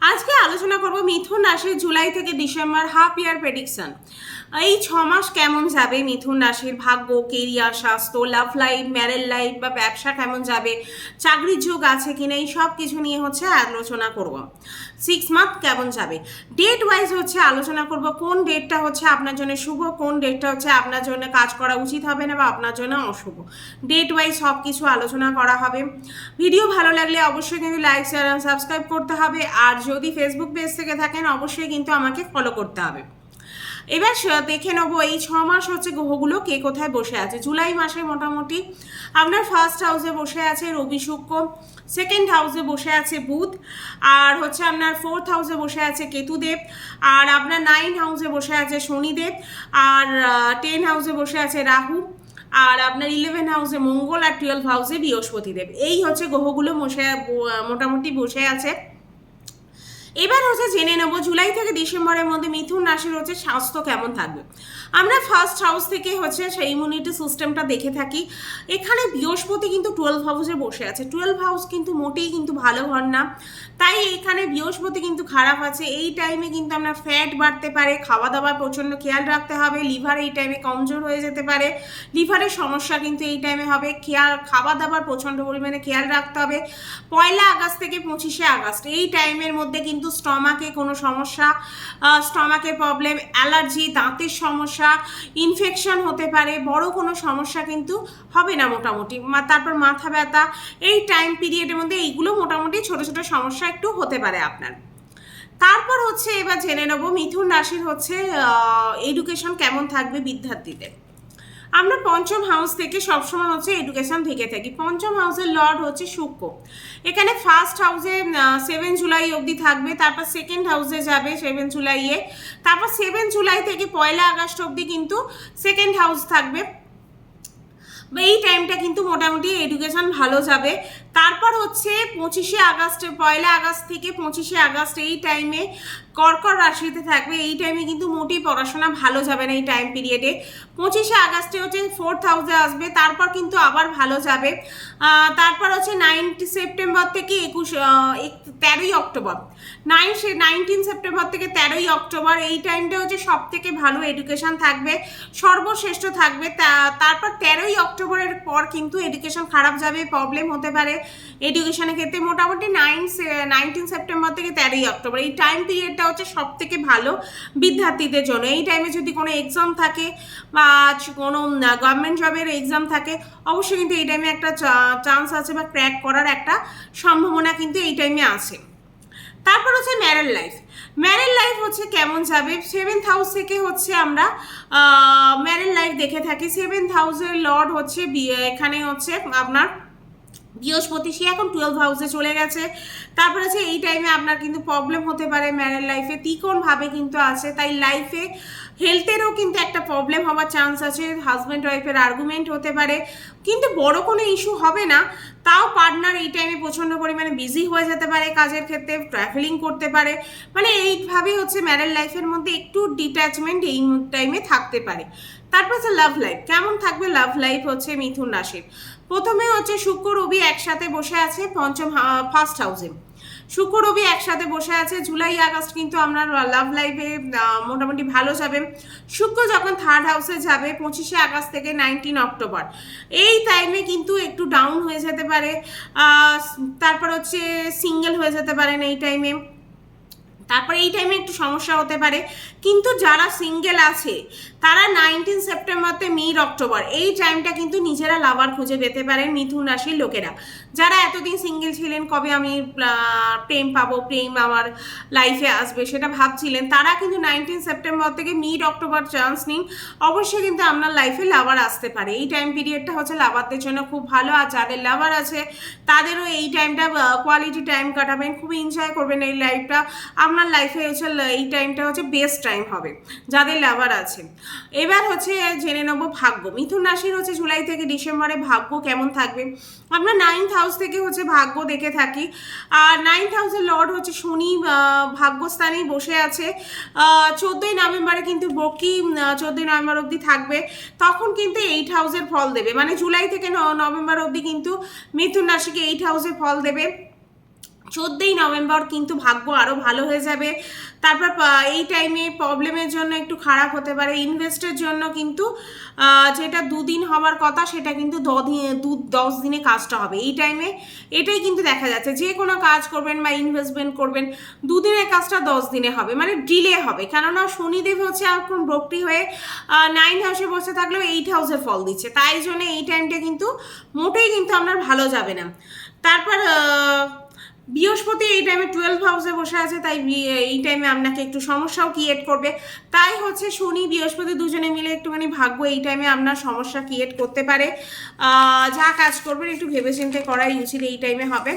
আজকে আলোচনা করব মিথুন রাশির জুলাই থেকে ডিসেম্বর হাফ ইয়ার প্রেডিকশন এই ছ মাস কেমন যাবে? মিথুন রাশির ভাগ্য কেরিয়ার স্বাস্থ্য লাভ লাইফ ম্যারেল লাইফ বা ব্যবসা কেমন যাবে? চাকরির যোগ আছে কিনা? এই সব কিছু নিয়ে হচ্ছে আলোচনা করব। সিক্স মান্থ কেমন যাবে? ডেট ওয়াইজ হচ্ছে আলোচনা করব কোন ডেটটা হচ্ছে আপনার জন্য শুভ, কোন ডেটটা হচ্ছে আপনার জন্য কাজ করা উচিত হবে না বা আপনার জন্য অশুভ। ডেট ওয়াইজ সব কিছু আলোচনা করা হবে। ভিডিও ভালো লাগলে অবশ্যই কিন্তু লাইক শেয়ার সাবস্ক্রাইব করতে হবে। আর যদি ফেসবুক পেজ থেকে থাকেন, অবশ্যই কিন্তু আমাকে ফলো করতে হবে। এবার দেখে নেব এই ছ মাস হচ্ছে গ্রহগুলো কে কোথায় বসে আছে। জুলাই মাসে মোটামুটি আপনার ফার্স্ট হাউসে বসে আছে রবি শুক্র সেকেন্ড হাউসে বসে আছে বুধ, আর হচ্ছে আপনার ফোর্থ হাউসে বসে আছে কেতুদেব, আর আপনার নাইন হাউসে বসে আছে শনিদেব, আর টেন হাউসে বসে আছে রাহু, আর আপনার ইলেভেন হাউসে মঙ্গল, আর টুয়েলভ হাউসে বৃহস্পতিদেব। এই হচ্ছে গ্রহগুলো বসে মোটামুটি বসে আছে। এবার হচ্ছে জেনে নেব, জুলাই থেকে ডিসেম্বরের মধ্যে মিথুন রাশির হচ্ছে স্বাস্থ্য কেমন থাকবে। আমরা ফার্স্ট হাউস থেকে হচ্ছে সেই ইমিউনিটি সিস্টেমটা দেখে থাকি। এখানে বৃহস্পতি কিন্তু টুয়েলভ হাউসে বসে আছে। টুয়েলভ হাউস কিন্তু মোটেই কিন্তু ভালো হন না। তাই এখানে বৃহস্পতি কিন্তু খারাপ আছে। এই টাইমে কিন্তু আপনার ফ্যাট বাড়তে পারে খাওয়া দাওয়ার প্রচণ্ড খেয়াল রাখতে হবে। লিভার এই টাইমে কমজোর হয়ে যেতে পারে। লিভারের সমস্যা কিন্তু এই টাইমে হবে। খেয়াল খাওয়া দাওয়ার প্রচণ্ড পরিমাণে খেয়াল রাখতে হবে। পয়লা আগস্ট থেকে পঁচিশে আগস্ট এই টাইমের মধ্যে কিন্তু স্টমাকে কোনো সমস্যা স্টমাকে প্রবলেম, অ্যালার্জি, দাঁতের সমস্যা, ইনফেকশন হতে পারে, বড় কোনো সমস্যা কিন্তু হবে না মোটামুটি। তারপর মাথা ব্যথা, এই টাইম পিরিয়ডের মধ্যে এইগুলো মোটামুটি ছোট ছোট সমস্যা একটু হতে পারে আপনার। তারপর হচ্ছে এবার জেনে নেব, মিথুন রাশির হচ্ছে এডুকেশন কেমন থাকবে বিদ্যার্থীদের। আমরা পঞ্চম হাউস থেকে সবসময় হচ্ছে এডুকেশন থেকে থাকি। পঞ্চম হাউসের লর্ড হচ্ছে শুক্র। এখানে ফার্স্ট হাউসে সেভেন জুলাই অবধি থাকবে, তারপর সেকেন্ড হাউসে যাবে সেভেন জুলাইয়ে তারপর সেভেন জুলাই থেকে পয়লা আগস্ট অবধি কিন্তু সেকেন্ড হাউস থাকবে। এই টাইমটা কিন্তু মোটামুটি এডুকেশন ভালো যাবে। তারপর হচ্ছে পঁচিশে আগস্ট, পয়লা আগস্ট থেকে পঁচিশে আগস্ট এই টাইমে কর্কট রাশিতে থাকবে। এই টাইমে কিন্তু মোটেই পড়াশোনা ভালো যাবে না এই টাইম পিরিয়ডে পঁচিশে আগস্টে হচ্ছে ফোর্থ হাউসে আসবে, তারপর কিন্তু আবার ভালো যাবে। তারপর হচ্ছে নাইনটি সেপ্টেম্বর থেকে একুশ তেরোই অক্টোবর। নাইন সে নাইনটিন সেপ্টেম্বর থেকে তেরোই অক্টোবর, এই টাইমটা হচ্ছে সব থেকে ভালো এডুকেশন থাকবে, সর্বশ্রেষ্ঠ থাকবে। তারপর তেরোই অক্টোবরের পর কিন্তু এডুকেশন খারাপ যাবে প্রবলেম হতে পারে। এডুকেশনের ক্ষেত্রে মোটামুটি নাইন নাইনটিন সেপ্টেম্বর থেকে তেরোই অক্টোবর এই টাইম পিরিয়ডটা হচ্ছে সব থেকে ভালো বিদ্যার্থীদের জন্য। এই টাইমে যদি কোনো এক্সাম থাকে বা কোনো গভর্নমেন্ট জবের এক্সাম থাকে, অবশ্যই কিন্তু এই টাইমে একটা চান্স আছে বা ক্র্যাক করার একটা সম্ভাবনা কিন্তু এই টাইমে আছে। তারপর হচ্ছে ম্যারেল লাইফ ম্যারেল লাইফ হচ্ছে কেমন যাবে? সেভেন্থ হাউস থেকে হচ্ছে আমরা ম্যারেল লাইফ দেখে থাকি। সেভেন্থ হাউসের লর্ড হচ্ছে এখানে হচ্ছে আপনার বৃহস্পতি, সে এখন টুয়েলভ হাউসে চলে গেছে। তারপরে আছে এই টাইমে আপনার কিন্তু প্রবলেম হতে পারে ম্যারেল লাইফে তিকোণভাবে কিন্তু আছে। তাই লাইফে হেলথেরও কিন্তু একটা প্রবলেম হওয়ার চান্স আছে হাজব্যান্ড ওয়াইফের আর্গুমেন্ট হতে পারে। কিন্তু বড় কোনো ইস্যু হবে না, তাও পার্টনার এই টাইমে প্রচণ্ড পরিমাণে বিজি হয়ে যেতে পারে কাজের ক্ষেত্রে ট্রাভেলিং করতে পারে। মানে এইভাবেই হচ্ছে ম্যারেল লাইফের মধ্যে একটু ডিট্যাচমেন্ট এই টাইমে থাকতে পারে। তারপর হচ্ছে লাভ লাইফ কেমন থাকবে লাভ লাইফ হচ্ছে মিথুন রাশির? প্রথমে হচ্ছে শুক্র, রবি একসাথে বসে আছে পঞ্চম ফার্স্ট হাউসে শুক্র রবি একসাথে বসে আছে, জুলাই, আগস্ট কিন্তু আমরা লাভ লাইফে মোটামুটি ভালো যাবে। শুক্র যখন থার্ড হাউসে যাবে, পঁচিশে আগস্ট থেকে নাইনটিন অক্টোবর। এই টাইমে কিন্তু একটু ডাউন হয়ে যেতে পারে তারপর হচ্ছে সিঙ্গেল হয়ে যেতে পারেন এই টাইমে তারপরে এই টাইমে একটু সমস্যা হতে পারে। কিন্তু যারা সিঙ্গেল আছে, তারা নাইনটিন সেপ্টেম্বরতে মিড অক্টোবর এই টাইমটা কিন্তু নিজেরা লাভার খুঁজে পেতে পারেন মিথুন রাশির লোকেরা। যারা এতদিন সিঙ্গেল ছিলেন, কবে আমি প্রেম পাবো, প্রেম আমার লাইফে আসবে সেটা ভাবছিলেন, তারা কিন্তু নাইনটিন সেপ্টেম্বর থেকে মিড অক্টোবর চান্স নিন। অবশ্যই কিন্তু আপনার লাইফে লাভার আসতে পারে। এই টাইম পিরিয়ডটা হচ্ছে লাভারদের জন্য খুব ভালো। আর যাদের লাভার আছে, তাদেরও এই টাইমটা কোয়ালিটি টাইম কাটাবেন। খুব এনজয় করবেন এই লাইফটা আপনার লাইফে হচ্ছে এই টাইমটা হচ্ছে বেস্ট টাইম হবে। যাদের লাভার আছে। এবার হচ্ছে জেনে নেব ভাগ্য। মিথুন রাশির হচ্ছে জুলাই থেকে ডিসেম্বরে ভাগ্য কেমন থাকবে? আমরা নাইন্থ হাউস থেকে হচ্ছে ভাগ্য দেখে থাকি। আর নাইন্থ হাউসের লর্ড হচ্ছে শনি ভাগ্যস্থানেই বসে আছে। চোদ্দোই নভেম্বরে কিন্তু বকি চোদ্দোই নভেম্বর অবধি থাকবে। তখন কিন্তু এইট হাউসের ফল দেবে। মানে জুলাই থেকে নভেম্বর অবধি কিন্তু মিথুন রাশিকে এইট হাউসের ফল দেবে। চোদ্দোই নভেম্বর কিন্তু ভাগ্য আরও ভালো হয়ে যাবে। তারপর এই টাইমে প্রবলেমের জন্য একটু খারাপ হতে পারে। ইনভেস্টের জন্য কিন্তু যেটা দুদিন হওয়ার কথা, সেটা কিন্তু দ- দশ দিনে কাজটা হবে। এই টাইমে এটাই কিন্তু দেখা যাচ্ছে। যে কোনো কাজ করবেন বা ইনভেস্টমেন্ট করবেন, দুদিনের কাজটা দশ দিনে হবে। মানে ডিলে হবে। কেননা শনিদেব হচ্ছে এখন বক্রি হয়ে নাইন হাউসে বসে থাকলেও এইট হাউসে ফল দিচ্ছে। তাই জন্য এই টাইমটা কিন্তু মোটেই কিন্তু আপনার ভালো যাবে না। তারপর বৃহস্পতি এই টাইমে টুয়েলভ হাউসে বসে আছে, তাই এই টাইমে আপনাকে একটু সমস্যাও ক্রিয়েট করবে। তাই হচ্ছে শনি, বৃহস্পতি দুজনে মিলে একটুখানি ভাগ্য, এই টাইমে আপনার সমস্যা ক্রিয়েট করতে পারে। যা কাজ করবেন একটু ভেবেচিন্তে করাই উচিত, এই টাইমে হবে।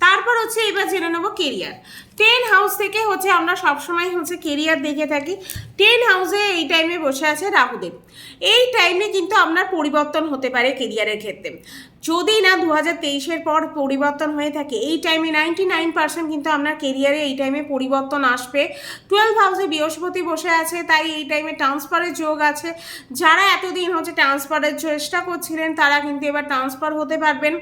তারপর হচ্ছে এবার জেনে নেব কেরিয়ার টেন হাউস থেকে হচ্ছে আমরা সবসময় হচ্ছে কেরিয়ার দেখে থাকি। টেন হাউসে এই টাইমে বসে আছে রাহুদেব। এই টাইমে কিন্তু আপনার পরিবর্তন হতে পারে কেরিয়ারের ক্ষেত্রে। যদি না দু হাজার তেইশের পর পরিবর্তন হয়ে থাকে, এই টাইমে নাইনটি নাইন পার্সেন্ট কিন্তু আপনার কেরিয়ারে এই টাইমে পরিবর্তন আসবে। টুয়েলভ হাউসে বৃহস্পতি বসে আছে, তাই এই টাইমে ট্রান্সফারের যোগ আছে। যারা এতদিন হচ্ছে ট্রান্সফারের চেষ্টা করছিলেন, তারা কিন্তু এবার ট্রান্সফার হতে পারবেন।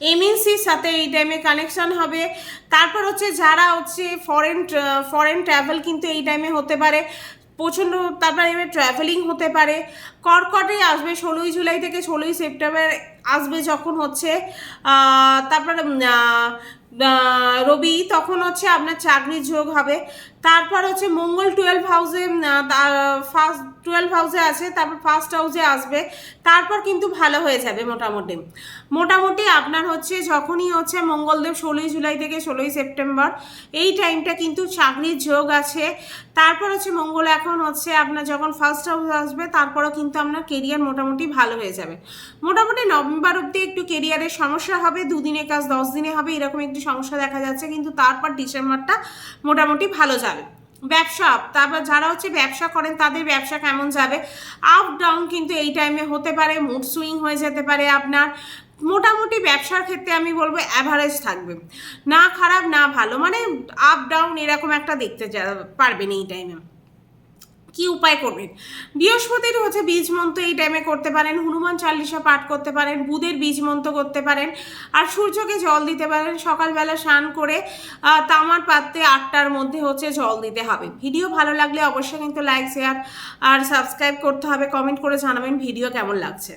এমএনসির সাথে এই টাইমে কানেকশন হবে। তারপর হচ্ছে যারা হচ্ছে ফরেন ফরেন ট্রাভেল কিন্তু এই টাইমে হতে পারে। প্রচণ্ড তারপর এবার ট্রাভেলিং হতে পারে। কর্কটে আসবে ষোলোই জুলাই থেকে ষোলোই সেপ্টেম্বর আসবে যখন হচ্ছে তারপর রবি, তখন হচ্ছে আপনার চাকরির যোগ হবে। তারপর হচ্ছে মঙ্গল টুয়েলভ হাউসে ফার্স্ট টুয়েলভ হাউসে আছে, তারপর ফার্স্ট হাউসে আসবে। তারপর কিন্তু ভালো হয়ে যাবে মোটামুটি। মোটামুটি আপনার হচ্ছে যখনই হচ্ছে মঙ্গলদেব ষোলোই জুলাই থেকে ষোলোই সেপ্টেম্বর, এই টাইমটা কিন্তু চাকরির যোগ আছে। তারপর হচ্ছে মঙ্গল এখন হচ্ছে আপনার যখন ফার্স্ট হাউস আসবে, তারপরও কিন্তু আপনার কেরিয়ার মোটামুটি ভালো হয়ে যাবে। মোটামুটি নভেম্বর অব্দি একটু কেরিয়ারের সমস্যা হবে, দুদিনের কাজ, দশ দিনে হবে, এরকম একটু সমস্যা দেখা যাচ্ছে, কিন্তু তারপর ডিসেম্বরটা মোটামুটি ভালো যাবে। ব্যবসা আপ তারপর যারা হচ্ছে ব্যবসা করেন, তাদের ব্যবসা কেমন যাবে? আপ ডাউন কিন্তু এই টাইমে হতে পারে মুড সুইং হয়ে যেতে পারে আপনার। মোটামুটি ব্যবসার ক্ষেত্রে আমি বলব অ্যাভারেজ থাকবে। না খারাপ, না ভালো। মানে আপ ডাউন এরকম একটা দেখতে পারবেন এই টাইমে কি উপায় করবেন? বৃহস্পতির হচ্ছে বীজ মন্ত্র এই টাইমে করতে পারেন, হনুমান চালিশা পাঠ করতে পারেন, বুধের বীজ মন্ত্র করতে পারেন, আর সূর্যকে জল দিতে পারেন, সকালবেলা স্নান করে তামার পাত্রে আটটার মধ্যে হচ্ছে জল দিতে হবে। ভিডিও ভালো লাগলে অবশ্যই কিন্তু লাইক শেয়ার আর সাবস্ক্রাইব করতে হবে কমেন্ট করে জানাবেন ভিডিও কেমন লাগছে।